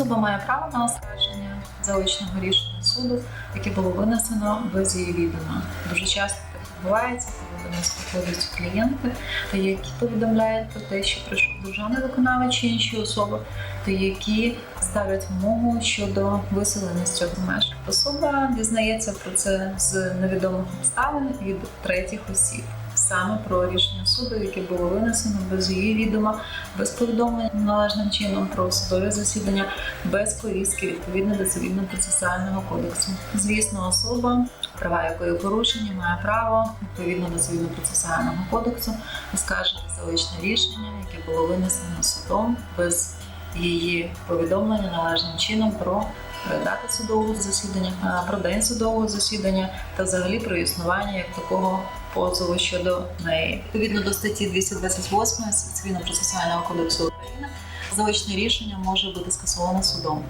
Особа має право на оскарження заочного рішення суду, яке було винесено без її відома. Дуже часто так відбувається, коли до нас приходять клієнти, та які повідомляють про те, що прийшов державний виконавець чи інші особи, та які ставлять вимогу щодо виселення з цього меж. Особа дізнається про це з невідомих обставин від третіх осіб. Саме про рішення суду, яке було винесено без її відома, без повідомлення належним чином про судове засідання, без повістки відповідно до цивільно-процесуального кодексу. Звісно, особа, права якої порушені, має право відповідно до цивільно-процесуального кодексу оскаржити заочне рішення, яке було винесено судом без її повідомлення належним чином про дати судового засідання, а, про день судового засідання та взагалі про існування як такого позову щодо неї. Відповідно до статті 228 Цивільно-процесуального кодексу України, заочне рішення може бути скасоване судом.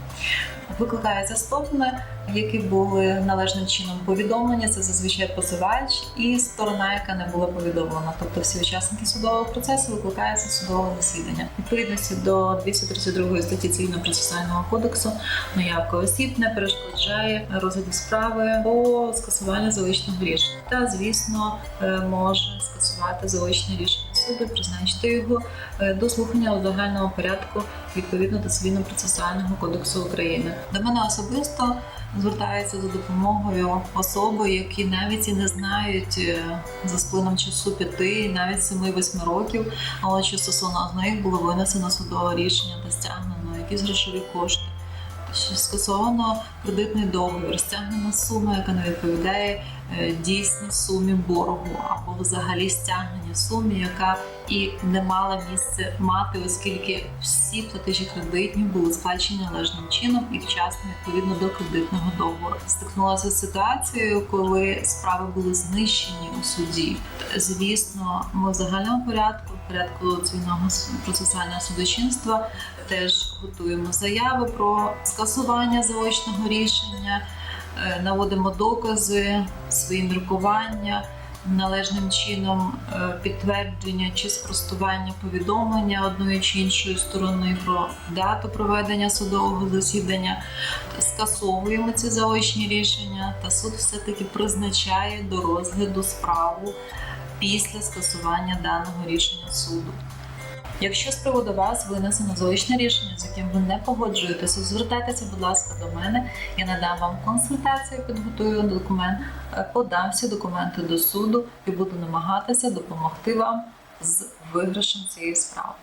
Викликаються сторони, які були належним чином повідомлені. Це зазвичай позивач і сторона, яка не була повідомлена. Тобто всі учасники судового процесу викликаються з судового засідання. Відповідності до 232 статті цивільно-процесуального кодексу наявка осіб не перешкоджає розгляду справи по скасуванню заочного рішення. Та звісно е, може скасувати заочне рішення суду, призначити його е, до слухання у загальному порядку відповідно до цивільно-процесуального кодексу України. До мене особисто звертаються за допомогою особи, які навіть і не знають е, за сплином часу п'яти, навіть 7-8 років, але що стосовно них було винесено судове рішення та стягнено якісь грошові кошти. Що скасовано кредитний договір, стягнена сума, яка не відповідає е, дійсній сумі боргу, або взагалі стягнення суми, яка і не мала місце мати, оскільки всі платежі кредитні були сплачені належним чином і вчасно відповідно до кредитного договору. Стикнулася з ситуацією, коли справи були знищені у суді. Звісно, ми в загальному порядку, в порядку цивільного процесуального судочинства, теж готуємо заяви про скасування заочного рішення, е, наводимо докази, свої міркування. Належним чином е, підтвердження чи спростування повідомлення одної чи іншої сторони про дату проведення судового засідання, скасовуємо ці заочні рішення, та суд все-таки призначає до розгляду справу після скасування даного рішення суду. Якщо з приводу вас винесено заочне рішення, з яким ви не погоджуєтеся, звертайтеся, будь ласка, до мене. Я надам вам консультацію, підготую документ, е, подам всі документи до суду і буду намагатися допомогти вам з виграшем цієї справи.